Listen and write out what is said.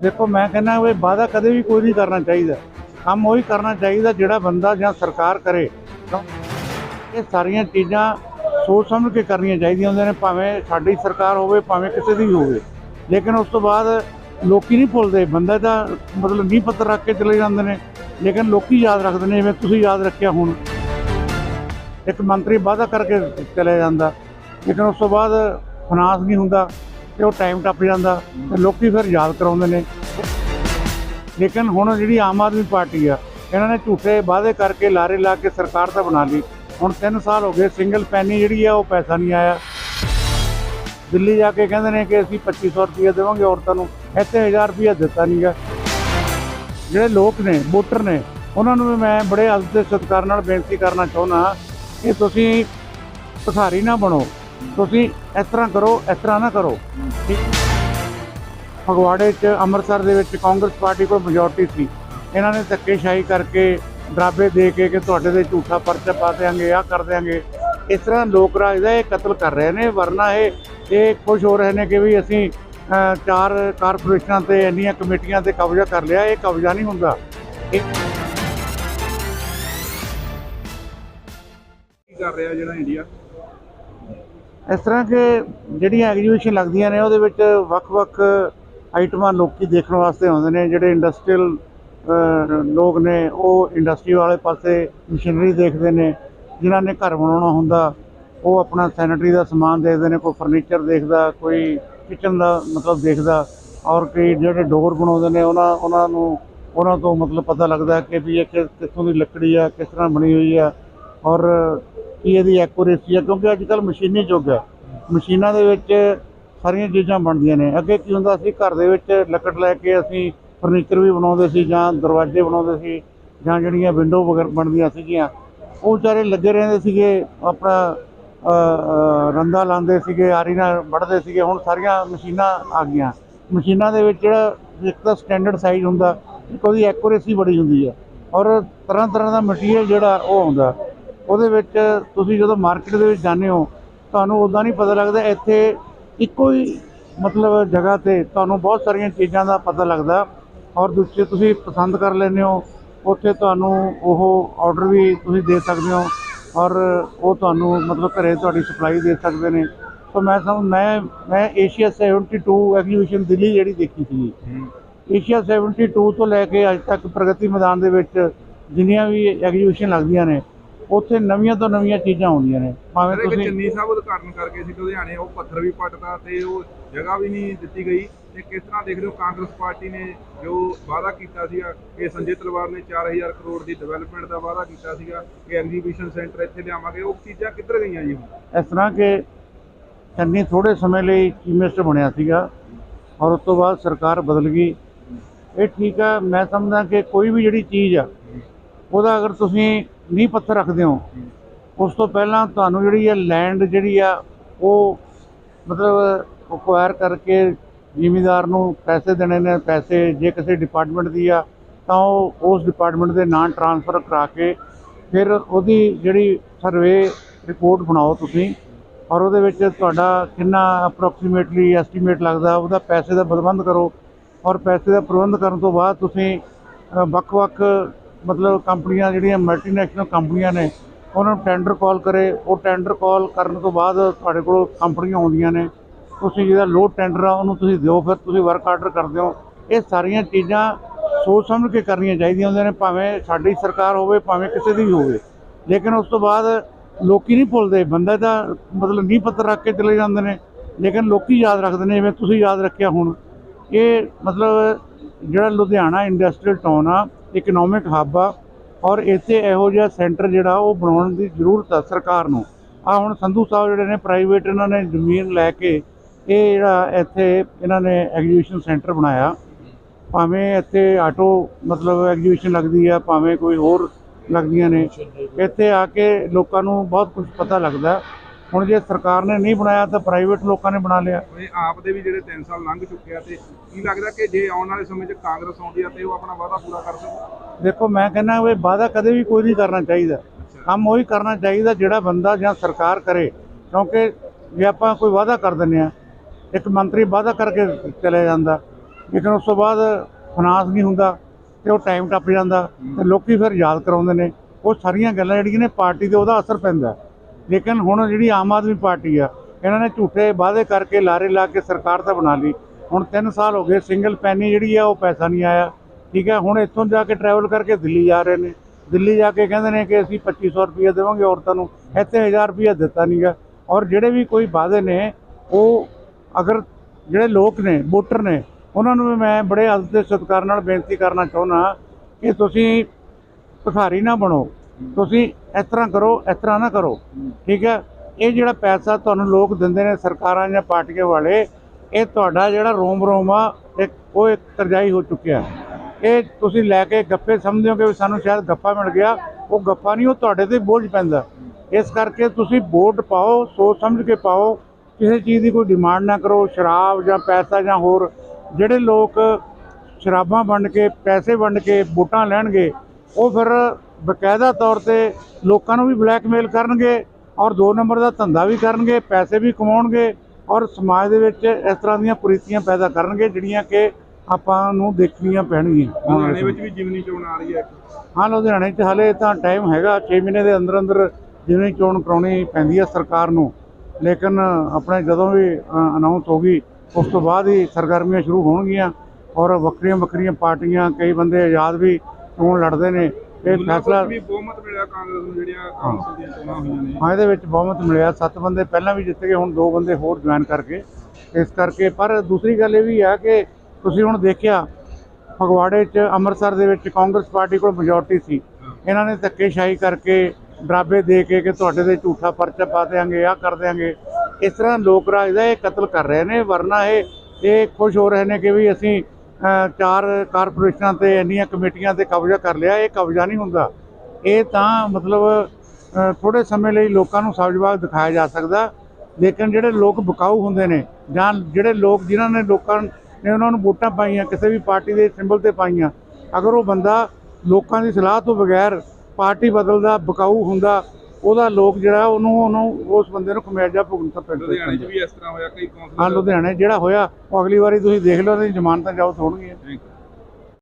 ਦੇਖੋ, ਮੈਂ ਕਹਿੰਦਾ ਵੀ ਵਾਅਦਾ ਕਦੇ ਵੀ ਕੋਈ ਨਹੀਂ ਕਰਨਾ ਚਾਹੀਦਾ। ਕੰਮ ਉਹੀ ਕਰਨਾ ਚਾਹੀਦਾ ਜਿਹੜਾ ਬੰਦਾ ਜਾਂ ਸਰਕਾਰ ਕਰੇ। ਇਹ ਸਾਰੀਆਂ ਚੀਜ਼ਾਂ ਸੋਚ ਸਮਝ ਕੇ ਕਰਨੀਆਂ ਚਾਹੀਦੀਆਂ ਹੁੰਦੀਆਂ ਨੇ, ਭਾਵੇਂ ਸਾਡੀ ਸਰਕਾਰ ਹੋਵੇ, ਭਾਵੇਂ ਕਿਸੇ ਦੀ ਹੋਵੇ। ਲੇਕਿਨ ਉਸ ਤੋਂ ਬਾਅਦ ਲੋਕੀ ਨਹੀਂ ਭੁੱਲਦੇ। ਬੰਦਾ ਤਾਂ ਮਤਲਬ ਨੀਂਹ ਪੱਤਰ ਰੱਖ ਕੇ ਚਲੇ ਜਾਂਦੇ ਨੇ। ਲੇਕਿਨ ਲੋਕੀ ਯਾਦ ਰੱਖਦੇ ਨੇ, ਜਿਵੇਂ ਤੁਸੀਂ ਯਾਦ ਰੱਖਿਆ ਹੁਣ। ਇੱਕ ਮੰਤਰੀ ਵਾਅਦਾ ਕਰਕੇ ਚਲੇ ਜਾਂਦਾ। ਲੇਕਿਨ ਉਸ ਤੋਂ ਬਾਅਦ ਫਨਾਸ ਨਹੀਂ ਹੁੰਦਾ। ਤੇ ਉਹ ਟਾਈਮ ਟੱਪ ਜਾਂਦਾ ਤੇ ਲੋਕੀ ਫਿਰ ਯਾਦ ਕਰਾਉਂਦੇ ਨੇ। ਲੇਕਿਨ ਹੁਣ ਜਿਹੜੀ ਆਮ ਆਦਮੀ ਪਾਰਟੀ ਆ, ਇਹਨਾਂ ਨੇ ਝੂਠੇ ਵਾਅਦੇ ਕਰਕੇ ਲਾਰੇ ਲਾ ਕੇ ਸਰਕਾਰ ਤਾਂ ਬਣਾ ਲਈ। ਹੁਣ 3 ਸਾਲ ਹੋ ਗਏ ਸਿੰਗਲ ਪੈਨੀ ਜਿਹੜੀ ਆ, ਉਹ ਪੈਸਾ ਨਹੀਂ ਆਇਆ। ਦਿੱਲੀ ਜਾ ਕੇ ਕਹਿੰਦੇ ਨੇ ਕਿ ਅਸੀਂ 2500 ਰੁਪਏ ਦੇਵਾਂਗੇ ਔਰਤਾਂ ਨੂੰ, ਇੱਥੇ 1000 ਰੁਪਏ ਦਿੱਤਾ ਨਹੀਂਗਾ ਜਿਹੜੇ ਲੋਕ ਨੇ, ਵੋਟਰ ਨੇ, ਉਹਨਾਂ ਨੂੰ ਵੀ ਮੈਂ ਬੜੇ ਇੱਜ਼ਤ ਤੇ ਸਤਿਕਾਰ ਨਾਲ ਬੇਨਤੀ ਕਰਨਾ ਚਾਹੁੰਦਾ ਕਿ ਤੁਸੀਂ ਭਿਖਾਰੀ ਨਾ ਬਣੋ। ਤੁਸੀਂ ਇਸ ਤਰ੍ਹਾਂ ਕਰੋ, ਇਸ ਤਰ੍ਹਾਂ ਨਾ ਕਰੋ। ਫਗਵਾੜੇ 'ਚ ਅੰਮ੍ਰਿਤਸਰ ਦੇ ਵਿੱਚ ਕਾਂਗਰਸ ਪਾਰਟੀ ਕੋਲ ਮੈਜੋਰਟੀ ਸੀ। ਇਹਨਾਂ ਨੇ ਧੱਕੇਸ਼ਾਹੀ ਕਰਕੇ ਡਰਾਬੇ ਦੇ ਕੇ ਕਿ ਤੁਹਾਡੇ ਤੇ ਝੂਠਾ ਪਰਚਾ ਪਾ ਦਿਆਂਗੇ, ਆਹ ਕਰ ਦਿਆਂਗੇ। ਇਸ ਤਰ੍ਹਾਂ ਲੋਕ ਰਾਜ ਦਾ ਇਹ ਕਤਲ ਕਰ ਰਹੇ ਨੇ, ਵਰਨਾ ਇਹ ਇਹ ਖੁਸ਼ ਹੋ ਰਹੇ ਨੇ ਕਿ ਵੀ ਅਸੀਂ ਚਾਰ ਕਾਰਪੋਰੇਸ਼ਨਾਂ ਤੇ ਇੰਨੀਆਂ ਕਮੇਟੀਆਂ ਤੇ ਕਬਜ਼ਾ ਕਰ ਲਿਆ, ਇਹ ਕਬਜ਼ਾ ਨਹੀਂ ਹੁੰਦਾ। ਕਰ ਰਿਹਾ ਜਿਹੜਾ ਇੰਡੀਆ? ਇਸ ਤਰ੍ਹਾਂ ਕਿ ਜਿਹੜੀਆਂ ਐਗਜੀਬਿਸ਼ਨ ਲੱਗਦੀਆਂ ਨੇ, ਉਹਦੇ ਵਿੱਚ ਵੱਖ-ਵੱਖ ਆਈਟਮਾਂ ਲੋਕੀ ਦੇਖਣ ਵਾਸਤੇ ਆਉਂਦੇ ਨੇ, ਜਿਹੜੇ ਇੰਡਸਟਰੀਅਲ ਲੋਕ ਨੇ, ਉਹ ਇੰਡਸਟਰੀ ਵਾਲੇ ਪਾਸੇ ਮਸ਼ੀਨਰੀ ਦੇਖਦੇ ਨੇ, ਜਿਨ੍ਹਾਂ ਨੇ ਘਰ ਬਣਾਉਣਾ ਹੁੰਦਾ, ਉਹ ਆਪਣਾ ਸੈਨੇਟਰੀ ਦਾ ਸਮਾਨ ਦੇਖਦੇ ਨੇ, ਕੋਈ ਫਰਨੀਚਰ ਦੇਖਦਾ, ਕੋਈ ਕਿਚਨ ਦਾ ਮਤਲਬ ਦੇਖਦਾ, ਔਰ ਕਈ ਜਿਹੜੇ ਡੋਰ ਬਣਾਉਂਦੇ ਨੇ, ਉਹਨਾਂ ਉਹਨਾਂ ਨੂੰ, ਉਹਨਾਂ ਤੋਂ ਮਤਲਬ ਪਤਾ ਲੱਗਦਾ ਕਿ ਵੀ ਇਹ ਕਿ- ਕਿੱਥੋਂ ਦੀ ਲੱਕੜੀ ਆ, ਕਿਸ ਤਰ੍ਹਾਂ ਬਣੀ ਹੋਈ ਆ, ਔਰ ਕੀ ਇਹਦੀ ਐਕੂਰੇਸੀ ਆ? ਕਿਉਂਕਿ ਅੱਜ ਕੱਲ ਮਸ਼ੀਨੀ ਯੁੱਗ ਹੈ ਮਸ਼ੀਨਾਂ ਦੇ ਵਿੱਚ ਸਾਰੀਆਂ ਚੀਜ਼ਾਂ ਬਣਦੀਆਂ ਨੇ। ਅੱਗੇ ਕੀ ਹੁੰਦਾ ਸੀ? ਘਰ ਦੇ ਵਿੱਚ ਲੱਕੜ ਲੈ ਕੇ ਅਸੀਂ ਫਰਨੀਚਰ ਵੀ ਬਣਾਉਂਦੇ ਸੀ ਜਾਂ ਦਰਵਾਜ਼ੇ ਬਣਾਉਂਦੇ ਸੀ ਜਾਂ ਜਿਹੜੀਆਂ ਵਿੰਡੋ ਵਗੈਰਾ ਬਣਦੀਆਂ ਸੀਗੀਆਂ ਉਹ ਵਿਚਾਰੇ ਲੱਗੇ ਰਹਿੰਦੇ ਸੀਗੇ ਆਪਣਾ ਅ, ਰੰਦਾ ਲਾਉਂਦੇ ਸੀਗੇ ਆਰੀ ਨਾਲ ਵੱਢਦੇ ਸੀਗੇ। ਹੁਣ ਸਾਰੀਆਂ ਮਸ਼ੀਨਾਂ ਆ ਗਈਆਂ। ਮਸ਼ੀਨਾਂ ਦੇ ਵਿੱਚ ਜਿਹੜਾ ਇੱਕ ਤਾਂ ਸਟੈਂਡਰਡ ਸਾਈਜ਼ ਹੁੰਦਾ ਇੱਕ ਉਹਦੀ ਐਕੂਰੇਸੀ ਬੜੀ ਹੁੰਦੀ ਹੈ ਔਰ ਤਰ੍ਹਾਂ ਤਰ੍ਹਾਂ ਦਾ ਮਟੀਰੀਅਲ ਜਿਹੜਾ ਉਹ ਆਉਂਦਾ। ਉਹਦੇ ਵਿੱਚ ਤੁਸੀਂ ਜਦੋਂ ਮਾਰਕੀਟ ਦੇ ਵਿੱਚ ਜਾਂਦੇ ਹੋ ਤੁਹਾਨੂੰ ਉਦਾਂ ਨਹੀਂ ਪਤਾ ਲੱਗਦਾ ਇੱਥੇ ਇੱਕੋ ਹੀ ਮਤਲਬ ਜਗ੍ਹਾ ਤੇ ਤੁਹਾਨੂੰ ਬਹੁਤ ਸਾਰੀਆਂ ਚੀਜ਼ਾਂ ਦਾ ਪਤਾ ਲੱਗਦਾ। ਔਰ ਦੂਜੇ ਤੁਸੀਂ ਪਸੰਦ ਕਰ ਲੈਂਦੇ ਹੋ ਉੱਥੇ ਤੁਹਾਨੂੰ ਉਹ ਆਰਡਰ ਵੀ ਤੁਸੀਂ ਦੇ ਸਕਦੇ ਹੋ ਔਰ ਉਹ ਤੁਹਾਨੂੰ ਮਤਲਬ ਘਰੇ ਤੁਹਾਡੀ ਸਪਲਾਈ ਦੇ ਸਕਦੇ ਨੇ। ਸੋ ਮੈਂ ਸਮ ਮੈਂ ਮੈਂ ਏਸ਼ੀਆ 72 ਐਗਜੀਬਿਸ਼ਨ ਦਿੱਲੀ ਜਿਹੜੀ ਦੇਖੀ ਸੀ ਏਸ਼ੀਆ 72 ਤੋਂ ਲੈ ਕੇ ਅੱਜ ਤੱਕ ਪ੍ਰਗਤੀ ਮੈਦਾਨ ਦੇ ਵਿੱਚ ਜਿੰਨੀਆਂ ਵੀ ਐਗਜੀਬਿਸ਼ਨ ਲੱਗਦੀਆਂ ਨੇ ਉੱਥੇ ਨਵੀਆਂ ਤੋਂ ਨਵੀਆਂ ਚੀਜ਼ਾਂ ਆਉਂਦੀਆਂ ਨੇ। ਭਾਵੇਂ ਤੁਸੀਂ ਚੰਨੀ ਸਾਹਿਬ ਉਦਘਾਟਨ ਕਰਕੇ ਸੀ ਲੁਧਿਆਣੇ ਉਹ ਪੱਥਰ ਵੀ ਪੱਟਦਾ ਤੇ ਉਹ ਜਗ੍ਹਾ ਵੀ ਨਹੀਂ ਦਿੱਤੀ ਗਈ। ਤੇ ਕਿਸ ਤਰ੍ਹਾਂ ਦੇਖ ਰਹੇ ਹੋ ਕਾਂਗਰਸ ਪਾਰਟੀ ਨੇ ਜੋ ਵਾਅਦਾ ਕੀਤਾ ਸੀਗਾ ਕਿ ਸੰਜੇ ਤਲਵਾਰ ਨੇ 4000 ਕਰੋੜ ਦੀ ਡਿਵੈਲਪਮੈਂਟ ਦਾ ਵਾਅਦਾ ਕੀਤਾ ਸੀਗਾ ਕਿ ਐਗਜ਼ੀਬਿਸ਼ਨ ਸੈਂਟਰ ਇੱਥੇ ਲਿਆਵਾਂਗੇ ਉਹ ਚੀਜ਼ਾਂ ਕਿੱਧਰ ਗਈਆਂ ਜੀ ਇਸ ਤਰ੍ਹਾਂ ਕਿ ਚੰਨੀ ਥੋੜੇ ਸਮੇਂ ਲਈ ਚੀਫ ਮਿਨਿਸਟਰ ਬਣਿਆ ਸੀਗਾ ਔਰ ਉਸ ਤੋਂ ਬਾਅਦ ਸਰਕਾਰ ਬਦਲ ਗਈ। ਇਹ ਠੀਕ ਆ ਮੈਂ ਸਮਝਦਾ ਕਿ ਕੋਈ ਵੀ ਜਿਹੜੀ ਚੀਜ਼ ਆ ਉਹਦਾ ਅਗਰ ਤੁਸੀਂ ਨੀਂਹ ਪੱਥਰ ਰੱਖਦੇ ਹੋ, ਉਸ ਤੋਂ ਪਹਿਲਾਂ ਤੁਹਾਨੂੰ ਜਿਹੜੀ ਆ ਲੈਂਡ ਜਿਹੜੀ ਆ, ਉਹ ਮਤਲਬ ਅਕਵਾਇਰ ਕਰਕੇ ਜ਼ਿਮੀਦਾਰ ਨੂੰ ਪੈਸੇ ਦੇਣੇ ਨੇ, ਪੈਸੇ ਜੇ ਕਿਸੇ ਡਿਪਾਰਟਮੈਂਟ ਦੀ ਆ, ਤਾਂ ਉਹ ਉਸ ਡਿਪਾਰਟਮੈਂਟ ਦੇ ਨਾਂ ਟ੍ਰਾਂਸਫਰ ਕਰਾ ਕੇ ਫਿਰ ਉਹਦੀ ਜਿਹੜੀ ਸਰਵੇ ਰਿਪੋਰਟ ਬਣਾਓ ਤੁਸੀਂ ਔਰ ਉਹਦੇ ਵਿੱਚ ਤੁਹਾਡਾ ਕਿੰਨਾ ਅਪਰੋਕਸੀਮੇਟਲੀ ਐਸਟੀਮੇਟ ਲੱਗਦਾ, ਉਹਦਾ ਪੈਸੇ ਦਾ ਪ੍ਰਬੰਧ ਕਰੋ ਔਰ ਪੈਸੇ ਦਾ ਪ੍ਰਬੰਧ ਕਰਨ ਤੋਂ ਬਾਅਦ ਤੁਸੀਂ ਵੱਖ-ਵੱਖ ਮਤਲਬ ਕੰਪਨੀਆਂ ਜਿਹੜੀਆਂ ਮਲਟੀਨੈਸ਼ਨਲ ਕੰਪਨੀਆਂ ਨੇ, ਉਹਨਾਂ ਨੂੰ ਟੈਂਡਰ ਕਾਲ ਕਰੇ। ਉਹ ਟੈਂਡਰ ਕਾਲ ਕਰਨ ਤੋਂ ਬਾਅਦ ਤੁਹਾਡੇ ਕੋਲ ਕੰਪਨੀਆਂ ਆਉਂਦੀਆਂ ਨੇ। ਤੁਸੀਂ ਜਿਹਦਾ ਲੋਡ ਟੈਂਡਰ ਆ, ਉਹਨੂੰ ਤੁਸੀਂ ਦਿਓ, ਫਿਰ ਤੁਸੀਂ ਵਰਕ ਆਰਡਰ ਕਰਦੇ ਹੋ। ਇਹ ਸਾਰੀਆਂ ਚੀਜ਼ਾਂ ਸੋਚ ਸਮਝ ਕੇ ਕਰਨੀਆਂ ਚਾਹੀਦੀਆਂ ਹੁੰਦੀਆਂ ਨੇ, ਭਾਵੇਂ ਸਾਡੀ ਸਰਕਾਰ ਹੋਵੇ, ਭਾਵੇਂ ਕਿਸੇ ਦੀ ਵੀ ਹੋਵੇ। ਲੇਕਿਨ ਉਸ ਤੋਂ ਬਾਅਦ ਲੋਕੀ ਨਹੀਂ ਭੁੱਲਦੇ। ਬੰਦਾ ਤਾਂ ਮਤਲਬ ਨੀਂਹ ਪੱਤਰ ਰੱਖ ਕੇ ਚਲੇ ਜਾਂਦੇ ਨੇ। ਲੇਕਿਨ ਲੋਕੀ ਯਾਦ ਰੱਖਦੇ ਨੇ, ਜਿਵੇਂ ਤੁਸੀਂ ਯਾਦ ਰੱਖਿਆ ਹੁਣ। ਇਹ ਮਤਲਬ ਜਿਹੜਾ ਲੁਧਿਆਣਾ ਇੰਡਸਟਰੀਅਲ ਟਾਊਨ ਆ ਇਕਨੋਮਿਕ ਹੱਬ ਆ ਔਰ ਇੱਥੇ ਇਹੋ ਜਿਹਾ ਸੈਂਟਰ ਜਿਹੜਾ ਉਹ ਬਣਾਉਣ ਦੀ ਜ਼ਰੂਰਤ ਆ ਸਰਕਾਰ ਨੂੰ। ਆ ਹੁਣ ਸੰਧੂ ਸਾਹਿਬ ਜਿਹੜੇ ਨੇ ਪ੍ਰਾਈਵੇਟ ਇਹਨਾਂ ਨੇ ਜ਼ਮੀਨ ਲੈ ਕੇ ਇਹ ਜਿਹੜਾ ਇੱਥੇ ਇਹਨਾਂ ਨੇ ਐਗਜੀਬਿਸ਼ਨ ਸੈਂਟਰ ਬਣਾਇਆ। ਭਾਵੇਂ ਇੱਥੇ ਆਟੋ ਮਤਲਬ ਐਗਜੀਬਿਸ਼ਨ ਲੱਗਦੀ ਆ, ਭਾਵੇਂ ਕੋਈ ਹੋਰ ਲੱਗਦੀਆਂ ਨੇ। ਇੱਥੇ ਆ ਕੇ ਲੋਕਾਂ ਨੂੰ ਬਹੁਤ ਕੁਝ ਪਤਾ ਲੱਗਦਾ। ਹੁਣ ਜੇ ਸਰਕਾਰ ਨੇ ਨਹੀਂ ਬਣਾਇਆ ਤਾਂ ਪ੍ਰਾਈਵੇਟ ਲੋਕਾਂ ਨੇ ਬਣਾ ਲਿਆ। ਇਹ ਆਪ ਦੇ ਵੀ ਜਿਹੜੇ 3 ਸਾਲ ਲੰਘ ਚੁੱਕੇ ਆ ਤੇ ਕੀ ਲੱਗਦਾ ਕਿ ਜੇ ਆਉਣ ਵਾਲੇ ਸਮੇਂ 'ਚ ਕਾਂਗਰਸ ਆਉਂਦੀ ਆ ਤੇ ਉਹ ਆਪਣਾ ਵਾਅਦਾ ਪੂਰਾ ਕਰ ਸਕੂ ਦੇਖੋ ਮੈਂ ਕਹਿੰਦਾ ਵੀ ਵਾਅਦਾ ਕਦੇ ਵੀ ਕੋਈ ਨਹੀਂ ਕਰਨਾ ਚਾਹੀਦਾ। ਕੰਮ ਉਹੀ ਕਰਨਾ ਚਾਹੀਦਾ ਜਿਹੜਾ ਬੰਦਾ ਜਾਂ ਸਰਕਾਰ ਕਰੇ ਕਿਉਂਕਿ ਜੇ ਆਪਾਂ ਕੋਈ ਵਾਅਦਾ ਕਰ ਦਿੰਦੇ ਆ ਇੱਕ ਮੰਤਰੀ ਵਾਅਦਾ ਕਰਕੇ ਚਲੇ ਜਾਂਦਾ ਲੇਕਿਨ ਉਸ ਤੋਂ ਬਾਅਦ ਫਾਈਨਾਂਸ ਨਹੀਂ ਹੁੰਦਾ ਤੇ ਉਹ ਟਾਈਮ ਟੱਪ ਜਾਂਦਾ ਤੇ ਲੋਕੀ ਫਿਰ ਯਾਦ ਕਰਾਉਂਦੇ ਨੇ। ਉਹ ਸਾਰੀਆਂ ਗੱਲਾਂ ਜਿਹੜੀਆਂ ਨੇ ਪਾਰਟੀ ਤੇ ਉਹਦਾ ਅਸਰ ਪੈਂਦਾ। ਲੇਕਿਨ ਹੁਣ ਜਿਹੜੀ ਆਮ ਆਦਮੀ ਪਾਰਟੀ ਆ, ਇਹਨਾਂ ਨੇ ਝੂਠੇ ਵਾਅਦੇ ਕਰਕੇ ਲਾਰੇ ਲਾ ਕੇ ਸਰਕਾਰ ਤਾਂ ਬਣਾ ਲਈ। ਹੁਣ 3 ਸਾਲ ਹੋ ਗਏ ਸਿੰਗਲ ਪੈਨੀ ਜਿਹੜੀ ਆ, ਉਹ ਪੈਸਾ ਨਹੀਂ ਆਇਆ। ਠੀਕ ਹੈ, ਹੁਣ ਇੱਥੋਂ ਜਾ ਕੇ ਟਰੈਵਲ ਕਰਕੇ ਦਿੱਲੀ ਜਾ ਰਹੇ ਨੇ। ਦਿੱਲੀ ਜਾ ਕੇ ਕਹਿੰਦੇ ਨੇ ਕਿ ਅਸੀਂ 2500 ਰੁਪਏ ਦੇਵਾਂਗੇ ਔਰਤਾਂ ਨੂੰ, ਇੱਥੇ 1000 ਰੁਪਏ ਦਿੱਤਾ ਨਹੀਂਗਾ ਔਰ ਜਿਹੜੇ ਵੀ ਕੋਈ ਵਾਅਦੇ ਨੇ, ਉਹ ਅਗਰ ਜਿਹੜੇ ਲੋਕ ਨੇ, ਵੋਟਰ ਨੇ, ਉਹਨਾਂ ਨੂੰ ਵੀ ਮੈਂ ਬੜੇ ਅਦਬ ਤੇ ਸਤਿਕਾਰ ਨਾਲ ਬੇਨਤੀ ਕਰਨਾ ਚਾਹੁੰਦਾ ਕਿ ਤੁਸੀਂ ਭਖਾਰੀ ਨਾ ਬਣੋ। ਤੁਸੀਂ ਇਸ ਤਰ੍ਹਾਂ ਕਰੋ, ਇਸ ਤਰ੍ਹਾਂ ਨਾ ਕਰੋ। ਠੀਕ ਹੈ? ਇਹ ਜਿਹੜਾ ਪੈਸਾ ਤੁਹਾਨੂੰ ਲੋਕ ਦਿੰਦੇ ਨੇ ਸਰਕਾਰਾਂ ਜਾਂ ਪਾਰਟੀਆਂ ਵਾਲੇ, ਇਹ ਤੁਹਾਡਾ ਜਿਹੜਾ ਰੋਮ ਰੋਮ ਆ, ਇੱਕ ਉਹ ਇੱਕ ਤਰਜਾਈ ਹੋ ਚੁੱਕਿਆ ਇਹ ਤੁਸੀਂ ਲੈ ਕੇ ਗੱਪੇ ਸਮਝਦੇ ਹੋ ਕਿ ਵੀ ਸਾਨੂੰ ਸ਼ਾਇਦ ਗੱਪਾ ਮਿਲ ਗਿਆ, ਉਹ ਗੱਪਾ ਨਹੀਂ, ਉਹ ਤੁਹਾਡੇ ਤੇ ਬੋਝ ਪੈਂਦਾ। ਇਸ ਕਰਕੇ ਤੁਸੀਂ ਵੋਟ ਪਾਓ, ਸੋਚ ਸਮਝ ਕੇ ਪਾਓ, ਕਿਸੇ ਚੀਜ਼ ਦੀ ਕੋਈ ਡਿਮਾਂਡ ਨਾ ਕਰੋ, ਸ਼ਰਾਬ ਜਾਂ ਪੈਸਾ ਜਾਂ ਹੋਰ। ਜਿਹੜੇ ਲੋਕ ਸ਼ਰਾਬਾਂ ਵੰਡ ਕੇ, ਪੈਸੇ ਵੰਡ ਕੇ ਵੋਟਾਂ ਲੈਣਗੇ, ਉਹ ਫਿਰ ਬਕਾਇਦਾ ਤੌਰ ਤੇ ਲੋਕਾਂ ਨੂੰ ਵੀ ਬਲੈਕਮੇਲ ਕਰਨਗੇ ਔਰ ਦੋ ਨੰਬਰ ਦਾ ਧੰਦਾ ਵੀ ਕਰਨਗੇ ਪੈਸੇ ਵੀ ਕਮਾਉਣਗੇ ਔਰ ਸਮਾਜ ਦੇ ਵਿੱਚ ਇਸ ਤਰ੍ਹਾਂ ਦੀਆਂ ਕੁਰੀਤੀਆਂ ਪੈਦਾ ਕਰਨਗੇ ਜਿਹੜੀਆਂ ਕਿ ਆਪਾਂ ਨੂੰ ਦੇਖਣੀਆਂ ਪੈਣਗੀਆਂ। ਲੁਧਿਆਣੇ ਵਿੱਚ ਵੀ ਜਿਮਨੀ ਚੋਣ ਆ ਰਹੀ ਹੈ। ਹਾਂ ਲੁਧਿਆਣੇ 'ਚ ਹਲੇ ਤਾਂ ਟਾਈਮ ਹੈਗਾ 6 ਮਹੀਨੇ ਦੇ ਅੰਦਰ ਅੰਦਰ ਜਿਵੇਂ ਚੋਣ ਕਰਾਉਣੀ ਪੈਂਦੀ ਹੈ ਸਰਕਾਰ ਨੂੰ। ਲੇਕਿਨ ਆਪਣੇ ਜਦੋਂ ਵੀ ਅਨਾਉਂਸ ਹੋ ਗਈ ਉਸ ਤੋਂ ਬਾਅਦ ਹੀ ਸਰਗਰਮੀਆਂ ਸ਼ੁਰੂ ਹੋਣਗੀਆਂ ਔਰ ਵੱਖਰੀਆਂ ਵੱਖਰੀਆਂ ਪਾਰਟੀਆਂ ਕਈ ਬੰਦੇ ਆਜ਼ਾਦ ਵੀ ਚੋਣ ਲੜਦੇ ਨੇ। ਇਹ ਫੈਸਲਾ ਵੀ ਬਹੁਮਤ ਮਿਲਿਆ ਕਾਂਗਰਸ ਨੂੰ ਜਿਹੜੀਆਂ ਕਾਉਂਸਲ ਦੀਆਂ ਚੋਣਾਂ ਹੋਈਆਂ ਨੇ। ਹਾਂ ਇਹਦੇ ਵਿੱਚ ਬਹੁਮਤ ਮਿਲਿਆ। ਸੱਤ ਬੰਦੇ ਪਹਿਲਾਂ ਵੀ ਜਿੱਤ ਗਏ ਹੁਣ ਦੋ ਬੰਦੇ ਹੋਰ ਜੁਆਇਨ ਕਰਕੇ। ਇਸ ਕਰਕੇ ਪਰ ਦੂਸਰੀ ਗੱਲ ਇਹ ਵੀ ਆ ਕਿ ਤੁਸੀਂ ਹੁਣ ਦੇਖਿਆ ਫਗਵਾੜੇ 'ਚ ਅੰਮ੍ਰਿਤਸਰ ਦੇ ਵਿੱਚ ਕਾਂਗਰਸ ਪਾਰਟੀ ਕੋਲ ਮੈਜੋਰਟੀ ਸੀ। ਇਹਨਾਂ ਨੇ ਧੱਕੇਸ਼ਾਹੀ ਕਰਕੇ ਡਰਾਬੇ ਦੇ ਕੇ ਕਿ ਤੁਹਾਡੇ ਤੇ ਝੂਠਾ ਪਰਚਾ ਪਾ ਦਿਆਂਗੇ ਆਹ ਕਰ ਦਿਆਂਗੇ। ਇਸ ਤਰ੍ਹਾਂ ਲੋਕ ਰਾਜ ਦਾ ਇਹ ਕਤਲ ਕਰ ਰਹੇ ਨੇ ਵਰਨਾ ਇਹ ਇਹ ਖੁਸ਼ ਹੋ ਰਹੇ ਨੇ ਕਿ ਵੀ ਅਸੀਂ ਚਾਰ ਕਾਰਪੋਰੇਸ਼ਨਾਂ ਤੇ ਇੰਨੀਆਂ ਕਮੇਟੀਆਂ ਤੇ ਕਬਜ਼ਾ ਕਰ ਲਿਆ ਇਹ ਕਬਜ਼ਾ ਨਹੀਂ ਹੁੰਦਾ। ਇਹ ਤਾਂ ਮਤਲਬ ਅ, ਥੋੜੇ ਸਮੇਂ ਲਈ ਲੋਕਾਂ ਨੂੰ ਸਬਜ਼ਬਾਗ ਦਿਖਾਇਆ ਜਾ ਸਕਦਾ ਲੇਕਿਨ ਜਿਹੜੇ ਲੋਕ ਬਕਾਊ ਹੁੰਦੇ ਨੇ ਜਾਂ ਜਿਹੜੇ ਲੋਕ ਜਿਨ੍ਹਾਂ ਨੇ ਲੋਕਾਂ ਨੇ ਉਹਨਾਂ ਨੂੰ ਵੋਟਾਂ ਪਾਈਆਂ ਕਿਸੇ ਵੀ ਪਾਰਟੀ ਦੇ ਸਿੰਬਲ ਤੇ ਪਾਈਆਂ ਅਗਰ ਉਹ ਬੰਦਾ ਲੋਕਾਂ ਦੀ ਸਲਾਹ ਤੋਂ ਬਗੈਰ ਪਾਰਟੀ ਬਦਲਦਾ ਬਕਾਊ ਹੁੰਦਾ ਉਹਦਾ ਲੋਕ ਜਿਹੜਾ ਉਹਨੂੰ ਉਹਨੂੰ ਉਸ ਬੰਦੇ ਨੂੰ ਖਮਿਆਜਾ ਭੁਗਤਣਾ ਪੈਂਦਾ ਲੁਧਿਆਣੇ 'ਚ ਵੀ ਇਸ ਤਰ੍ਹਾਂ ਹੋਇਆ ਕਈ ਕਾਉਂਸਲ ਹਾਂ ਲੁਧਿਆਣੇ ਜਿਹੜਾ ਹੋਇਆ ਉਹ ਅਗਲੀ ਵਾਰੀ ਤੁਸੀਂ ਦੇਖ ਲਓ ਉਹਦੀ ਜ਼ਮਾਨਤਾਂ ਜਾਓ ਹੋਣਗੀਆਂ